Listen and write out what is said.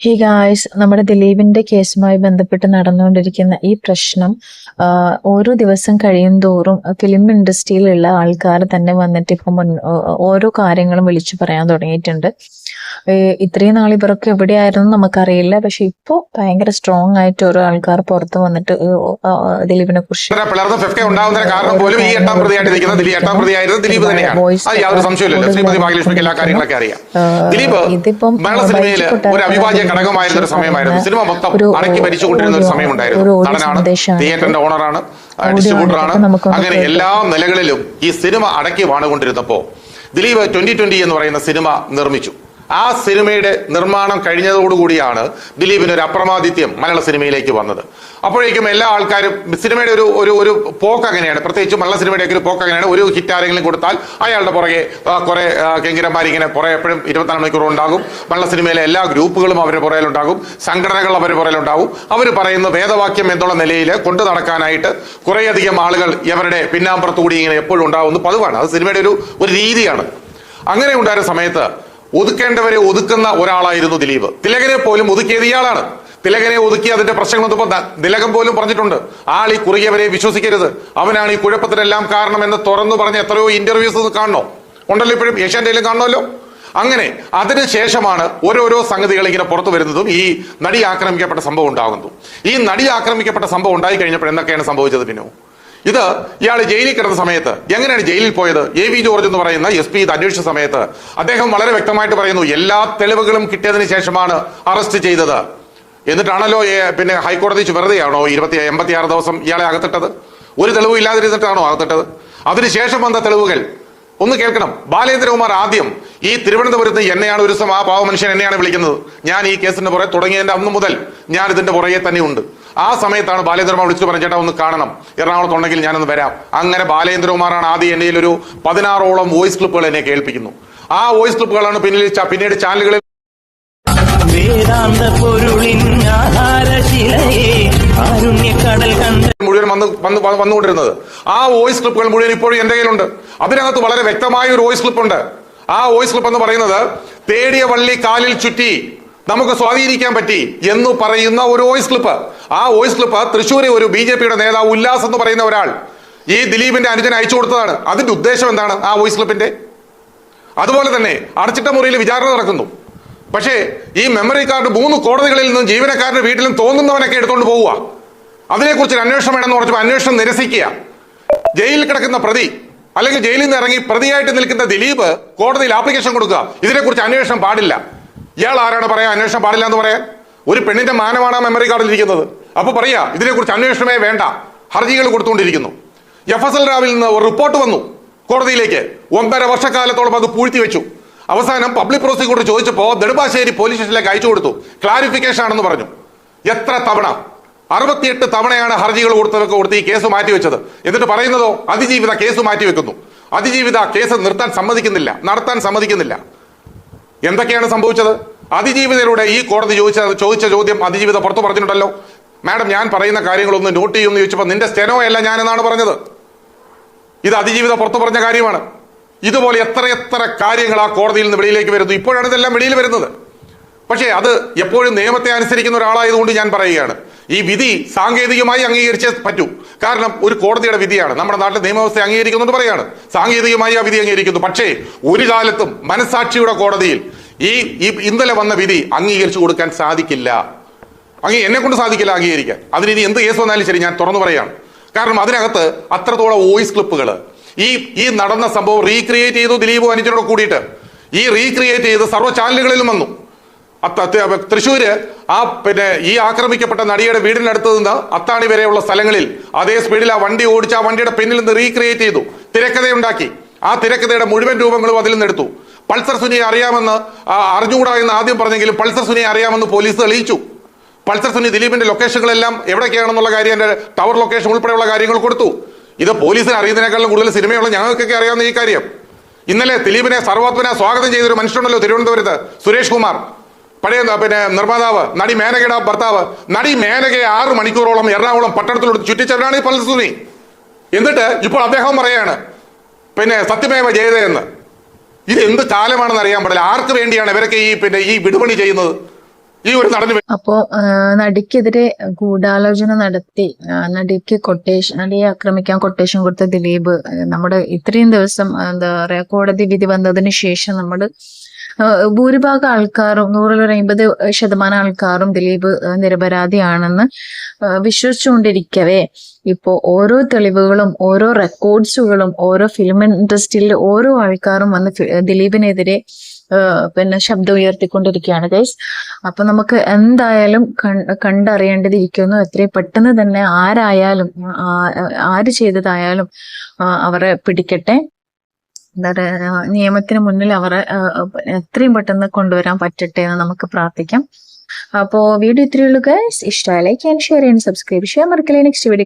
Hey guys നമ്മുടെ ദിലീപിന്റെ കേസുമായി ബന്ധപ്പെട്ട് നടന്നുകൊണ്ടിരിക്കുന്ന ഈ പ്രശ്നം ഓരോ ദിവസം കഴിയും തോറും ഫിലിം ഇൻഡസ്ട്രിയിലുള്ള ആൾക്കാർ തന്നെ വന്നിട്ട് ഇപ്പം ഓരോ കാര്യങ്ങളും വിളിച്ചു പറയാൻ തുടങ്ങിയിട്ടുണ്ട്. ഇത്രയും നാൾ ഇവരൊക്കെ എവിടെയായിരുന്നു നമുക്കറിയില്ല. പക്ഷെ ഇപ്പോ ഭയങ്കര സ്ട്രോങ് ആയിട്ട് ഓരോ ആൾക്കാർ പുറത്ത് വന്നിട്ട് ദിലീപിനെ കുറിച്ച് ഇതിപ്പം ഒരു അവിഭാജ്യ ഘടകമായിരുന്ന ഒരു സമയമായിരുന്നു. സിനിമ മൊത്തം ഒരു അടക്കി ഭരിച്ചുകൊണ്ടിരുന്ന ഒരു സമയമുണ്ടായിരുന്നു. നടനാണ് തിയേറ്ററിന്റെ ഓണറാണ് ഡിസ്ട്രിബ്യൂട്ടറാണ്. അങ്ങനെ എല്ലാ നിലകളിലും ഈ സിനിമ അടക്കി വാണുകൊണ്ടിരുന്നപ്പോ ദിലീപ് ട്വന്റി ട്വന്റി എന്ന് പറയുന്ന സിനിമ നിർമ്മിച്ചു. ആ സിനിമയുടെ നിർമ്മാണം കഴിഞ്ഞതോടുകൂടിയാണ് ദിലീപിന് ഒരു അപ്രമാദിത്യം മലയാള സിനിമയിലേക്ക് വന്നത്. അപ്പോഴേക്കും എല്ലാ ആൾക്കാരും സിനിമയുടെ ഒരു ഒരു ഒരു പോക്ക് അങ്ങനെയാണ്. പ്രത്യേകിച്ച് മലയാള സിനിമയുടെ ഒരു പോക്ക് അങ്ങനെയാണ്. ഒരു ഹിറ്റ് ആരെങ്കിലും കൊടുത്താൽ അയാളുടെ പുറകെ കുറേ ഇങ്ങനെ പുറകെ എപ്പോഴും ഇരുപത്തിനാല് മണിക്കൂർ ഉണ്ടാകും. മലയാള സിനിമയിലെ എല്ലാ ഗ്രൂപ്പുകളും അവരുടെ പുറയിലുണ്ടാകും സംഘടനകൾ അവരുടെ പുറയിലുണ്ടാകും അവർ പറയുന്ന വേദവാക്യം എന്നുള്ള നിലയിൽ കൊണ്ടു നടക്കാനായിട്ട് കുറേയധികം ആളുകൾ ഇവരുടെ പിന്നാമ്പുറത്തുകൂടി ഇങ്ങനെ എപ്പോഴും ഉണ്ടാകുന്നു പതിവാണ്. അത് സിനിമയുടെ ഒരു ഒരു രീതിയാണ്. അങ്ങനെ ഉണ്ടായ സമയത്ത് ഒതുക്കേണ്ടവരെ ഒതുക്കുന്ന ഒരാളായിരുന്നു ദിലീപ്. തിലകനെ പോലും ഒതുക്കിയത് ഇയാളാണ്. തിലകനെ ഒതുക്കി അതിന്റെ പ്രശ്നങ്ങളൊന്നും ഇപ്പൊ ന- തിലകൻ പോലും പറഞ്ഞിട്ടുണ്ട്. ആൾ ഈ കുറുകിയവരെ വിശ്വസിക്കരുത്. അവനാണ് ഈ കുഴപ്പത്തിനെല്ലാം കാരണം എന്ന് തുറന്നു പറഞ്ഞ എത്രയോ ഇന്റർവ്യൂസ് കാണണോ? ഉണ്ടല്ലോ ഇപ്പോഴും ഏഷ്യാന്റെയിലും കാണണമല്ലോ. അങ്ങനെ അതിനുശേഷമാണ് ഓരോരോ സംഗതികൾ ഇങ്ങനെ പുറത്തു വരുന്നതും ഈ നടി ആക്രമിക്കപ്പെട്ട സംഭവം ഉണ്ടാകുന്നതും. ഈ നടി ആക്രമിക്കപ്പെട്ട സംഭവം ഉണ്ടായി കഴിഞ്ഞപ്പോൾ എന്തൊക്കെയാണ് സംഭവിച്ചത് പിന്നെ ഇത് ഇയാൾ ജയിലിൽ കിടന്ന സമയത്ത് എങ്ങനെയാണ് ജയിലിൽ പോയത്? എ വി ജോർജ് എന്ന് പറയുന്ന എസ് പി ഇത് അന്വേഷിച്ച സമയത്ത് അദ്ദേഹം വളരെ വ്യക്തമായിട്ട് പറയുന്നു എല്ലാ തെളിവുകളും കിട്ടിയതിന് ശേഷമാണ് അറസ്റ്റ് ചെയ്തത്. എന്നിട്ടാണല്ലോ പിന്നെ ഹൈക്കോടതി വെറുതെയാണോ ഇരുപത്തി എൺപത്തി ആറ് ദിവസം ഇയാളെ അകത്തിട്ടത്? ഒരു തെളിവും ഇല്ലാതിരുന്നിട്ടാണോ അകത്തിട്ടത്? അതിനുശേഷം വന്ന തെളിവുകൾ. ഒന്ന് കേൾക്കണം. ബാലേന്ദ്രകുമാർ ആദ്യം ഈ തിരുവനന്തപുരത്ത് എന്നെയാണ് ഒരു ദിവസം ആ പാവ മനുഷ്യൻ എന്നെയാണ് വിളിക്കുന്നത്. ഞാൻ ഈ കേസിന്റെ പുറകെ തുടങ്ങിയതിന്റെ അന്ന് മുതൽ ഞാൻ ഇതിന്റെ പുറകെ തന്നെയുണ്ട്. ആ സമയത്താണ് ബാലേന്ദ്രകുമാർ വിളിച്ചു പറഞ്ഞു ചേട്ടാ ഒന്ന് കാണണം. എറണാകുളത്ത് എറണാകുളത്തുണ്ടെങ്കിൽ ഞാനൊന്ന് വരാം. അങ്ങനെ ബാലേന്ദ്രകുമാറാണ് ആദ്യം എന്റെ ഒരു പതിനാറോളം വോയിസ് ക്ലിപ്പുകൾ എന്നെ കേൾപ്പിക്കുന്നു. ആ വോയിസ് ക്ലിപ്പുകളാണ് പിന്നിൽ പിന്നീട് ചാനലുകളിൽ മുഴുവൻ വന്ന് വന്ന് വന്ന് വന്നുകൊണ്ടിരുന്നത്. ആ വോയിസ് ക്ലിപ്പുകൾ മുഴുവൻ ഇപ്പോഴും എന്റെ കയ്യിലുണ്ട്. അതിനകത്ത് വളരെ വ്യക്തമായ ഒരു വോയിസ് ക്ലിപ്പ് ഉണ്ട് ആ വോയിസ് ക്ലിപ്പ് എന്ന് പറയുന്നത് തേടിയ വള്ളി കാലിൽ ചുറ്റി നമുക്ക് സ്വാധീനിക്കാൻ പറ്റി എന്ന് പറയുന്ന ഒരു വോയിസ് ക്ലിപ്പ്. ആ വോയിസ് ക്ലിപ്പ് തൃശ്ശൂരെ ഒരു ബി ജെ പിയുടെ നേതാവ് ഉല്ലാസ് എന്ന് പറയുന്ന ഒരാൾ ഈ ദിലീപിന്റെ അനുജൻ അയച്ചു കൊടുത്തതാണ്. അതിന്റെ ഉദ്ദേശം എന്താണ് ആ വോയിസ് ക്ലിപ്പിന്റെ? അതുപോലെ തന്നെ അടച്ചിട്ട മുറിയിൽ വിചാരണ നടക്കുന്നു. പക്ഷേ ഈ മെമ്മറി കാർഡ് മൂന്ന് കോടതികളിൽ നിന്നും ജീവനക്കാരന്റെ വീട്ടിലും തോന്നുന്നവനൊക്കെ എടുത്തുകൊണ്ട് പോവുക. അതിനെക്കുറിച്ച് അന്വേഷണം വേണമെന്ന് പറഞ്ഞപ്പോൾ അന്വേഷണം നിരസിക്കുക. ജയിലിൽ കിടക്കുന്ന പ്രതി അല്ലെങ്കിൽ ജയിലിൽ നിന്ന് ഇറങ്ങി പ്രതിയായിട്ട് നിൽക്കുന്ന ദിലീപ് കോടതിയിൽ ആപ്ലിക്കേഷൻ കൊടുക്കുക. ഇതിനെക്കുറിച്ച് അന്വേഷണം പാടില്ല. ഇയാൾ ആരാണ് പറയാ അന്വേഷണം പാടില്ല എന്ന് പറയാൻ? ഒരു പെണ്ണിന്റെ മാനമാണ് മെമ്മറി കാർഡിൽ ഇരിക്കുന്നത്. അപ്പൊ പറയാ ഇതിനെക്കുറിച്ച് അന്വേഷണമേ വേണ്ട. ഹർജികൾ കൊടുത്തുകൊണ്ടിരിക്കുന്നു. എഫ് എസ് എൽ റാവിൽ നിന്ന് ഒരു റിപ്പോർട്ട് വന്നു കോടതിയിലേക്ക്. ഒന്നര വർഷക്കാലത്തോളം അത് പൂഴ്ത്തി വെച്ചു. അവസാനം പബ്ലിക് പ്രോസിക്യൂട്ടർ ചോദിച്ചപ്പോൾ നെടുമ്പാശ്ശേരി പോലീസ് സ്റ്റേഷനിലേക്ക് അയച്ചു കൊടുത്തു. ക്ലാരിഫിക്കേഷൻ ആണെന്ന് പറഞ്ഞു. എത്ര തവണ? അറുപത്തിയെട്ട് തവണയാണ് ഹർജികൾ കൊടുത്തവർക്ക് കൊടുത്ത് ഈ കേസ് മാറ്റിവെച്ചത് എന്നിട്ട് പറയുന്നതോ അതിജീവിത കേസ് മാറ്റിവെക്കുന്നു അതിജീവിത കേസ് നിർത്താൻ സമ്മതിക്കുന്നില്ല നടത്താൻ സമ്മതിക്കുന്നില്ല. എന്തൊക്കെയാണ് സംഭവിച്ചത്? അതിജീവിതയിലൂടെ ഈ കോടതി ചോദിച്ച ചോദിച്ച ചോദ്യം അതിജീവിത പുറത്തു പറഞ്ഞിട്ടുണ്ടല്ലോ. മാഡം ഞാൻ പറയുന്ന കാര്യങ്ങളൊന്ന് നോട്ട് ചെയ്യുമെന്ന് ചോദിച്ചപ്പോൾ നിന്റെ അല്ല ഞാനെന്നാണ് പറഞ്ഞത്? ഇത് അതിജീവിത പുറത്തു പറഞ്ഞ കാര്യമാണ്. ഇതുപോലെ എത്ര എത്ര കാര്യങ്ങൾ ആ കോടതിയിൽ നിന്ന് വെളിയിലേക്ക് വരുന്നു. ഇപ്പോഴാണ് ഇതെല്ലാം വെളിയിൽ വരുന്നത്. പക്ഷേ അത് എപ്പോഴും നിയമത്തെ അനുസരിക്കുന്ന ഒരാളായതുകൊണ്ട് ഞാൻ പറയുകയാണ്. ഈ വിധി സാങ്കേതികമായി അംഗീകരിച്ചേ പറ്റൂ. കാരണം ഒരു കോടതിയുടെ വിധിയാണ്. നമ്മുടെ നാട്ടിൽ നിയമവ്യവസ്ഥ അംഗീകരിക്കുന്നുണ്ട് പറയാണ്. സാങ്കേതികമായി ആ വിധി അംഗീകരിക്കുന്നു. പക്ഷേ ഒരു കാലത്തും മനസാക്ഷിയുടെ കോടതിയിൽ ഈ ഇന്നലെ വന്ന വിധി അംഗീകരിച്ചു കൊടുക്കാൻ സാധിക്കില്ല. അങ്ങ് എന്നെ കൊണ്ട് സാധിക്കില്ല അംഗീകരിക്കാൻ. അതിന് ഇനി എന്ത് കേസ് വന്നാലും ശരി ഞാൻ തുറന്നു പറയാണ്. കാരണം അതിനകത്ത് അത്രത്തോളം വോയിസ് ക്ലിപ്പുകൾ ഈ ഈ നടന്ന സംഭവം റീക്രിയേറ്റ് ചെയ്തു ദിലീപ് അനുജനോട് കൂടിയിട്ട്. ഈ റീക്രിയേറ്റ് ചെയ്ത് സർവ ചാനലുകളിലും വന്നു. തൃശ്ശൂര് ആ പിന്നെ ഈ ആക്രമിക്കപ്പെട്ട നടിയുടെ വീടിനടുത്ത് നിന്ന് അത്താണി വരെയുള്ള സ്ഥലങ്ങളിൽ അതേ സ്പീഡിൽ ആ വണ്ടി ഓടിച്ച് ആ വണ്ടിയുടെ പിന്നിൽ നിന്ന് റീക്രിയേറ്റ് ചെയ്തു. തിരക്കഥയുണ്ടാക്കി ആ തിരക്കഥയുടെ മുഴുവൻ രൂപങ്ങളും അതിൽ നിന്ന് എടുത്തു പൾസർ സുനിയെ അറിയാമെന്ന് അറിഞ്ഞുകൂടാ എന്ന് ആദ്യം പറഞ്ഞെങ്കിലും പൾസർ സുനിയെ അറിയാമെന്ന് പോലീസ് തെളിയിച്ചു. പൾസർ സുനി ദിലീപിന്റെ ലൊക്കേഷനുകളെല്ലാം എവിടെയൊക്കെയാണെന്നുള്ള കാര്യം എന്റെ ടവർ ലൊക്കേഷൻ ഉൾപ്പെടെയുള്ള കാര്യങ്ങൾ കൊടുത്തു. ഇത് പോലീസിന് അറിയുന്നതിനേക്കാളും കൂടുതൽ സിനിമയുള്ള ഞങ്ങൾക്കൊക്കെ അറിയാവുന്ന ഈ കാര്യം. ഇന്നലെ ദിലീപിനെ സർവാത്മന സ്വാഗതം ചെയ്തൊരു മനുഷ്യനുണ്ടല്ലോ തിരുവനന്തപുരത്ത് സുരേഷ് കുമാർ. പഴയ പിന്നെ നിർമ്മാതാവ് നടി മേനകയുടെ ഭർത്താവ് നടി മേനകയെ ആറ് മണിക്കൂറോളം എറണാകുളം പട്ടണത്തിലോട്ട് ചുറ്റിച്ചവരാണ് ഈ പൾസർ സുനി എന്നിട്ട് ഇപ്പോൾ അദ്ദേഹം പറയാണ് പിന്നെ സത്യമേവ ജയതയെന്ന് ഇത് എന്ത് കാലമാണെന്ന് അറിയാൻ പാടില്ല. ആർക്ക് വേണ്ടിയാണ് ഇവരൊക്കെ ഈ പിന്നെ ഈ വിടുപണി ചെയ്യുന്നത്? ഈ ഒരു അപ്പോ നടിക്കെതിരെ ഗൂഢാലോചന നടത്തി. നടിക്ക് കൊട്ടേഷൻ നടിയെ ആക്രമിക്കാൻ കൊട്ടേഷൻ കൊടുത്ത ദിലീപ് നമ്മുടെ ഇത്രയും ദിവസം എന്താ പറയാ കോടതി വിധി വന്നതിന് ശേഷം നമ്മുടെ ഭൂരിഭാഗം ആൾക്കാരും നൂറിലൊരു അമ്പത് ശതമാനം ആൾക്കാരും ദിലീപ് നിരപരാധിയാണെന്ന് വിശ്വസിച്ചുകൊണ്ടിരിക്കവേ. ഇപ്പോൾ ഓരോ തെളിവുകളും ഓരോ റെക്കോർഡ്സുകളും ഓരോ ഫിലിം ഇൻഡസ്ട്രിയിൽ ഓരോ ആൾക്കാരും വന്ന് ദിലീപിനെതിരെ പിന്നെ ശബ്ദം ഉയർത്തിക്കൊണ്ടിരിക്കുകയാണ് ഗൈസ്. അപ്പൊ നമുക്ക് എന്തായാലും കണ്ടറിയേണ്ടതിരിക്കുന്നു. എത്രയും പെട്ടെന്ന് തന്നെ ആരായാലും ആര് ചെയ്തതായാലും അവരെ പിടിക്കട്ടെ. എന്താ പറയാ നിയമത്തിന് മുന്നിൽ അവരെ എത്രയും പെട്ടെന്ന് കൊണ്ടുവരാൻ പറ്റട്ടെ എന്ന് നമുക്ക് പ്രാർത്ഥിക്കാം. അപ്പോ വീഡിയോ ഇത്രയുള്ളൂ ഗൈസ് ഇഷ്ടമായി ലൈക്ക് ആൻഡ് ഷെയർ ചെയ്യാൻ സബ്സ്ക്രൈബ് ചെയ്യാൻ മറക്കില്ല. Next video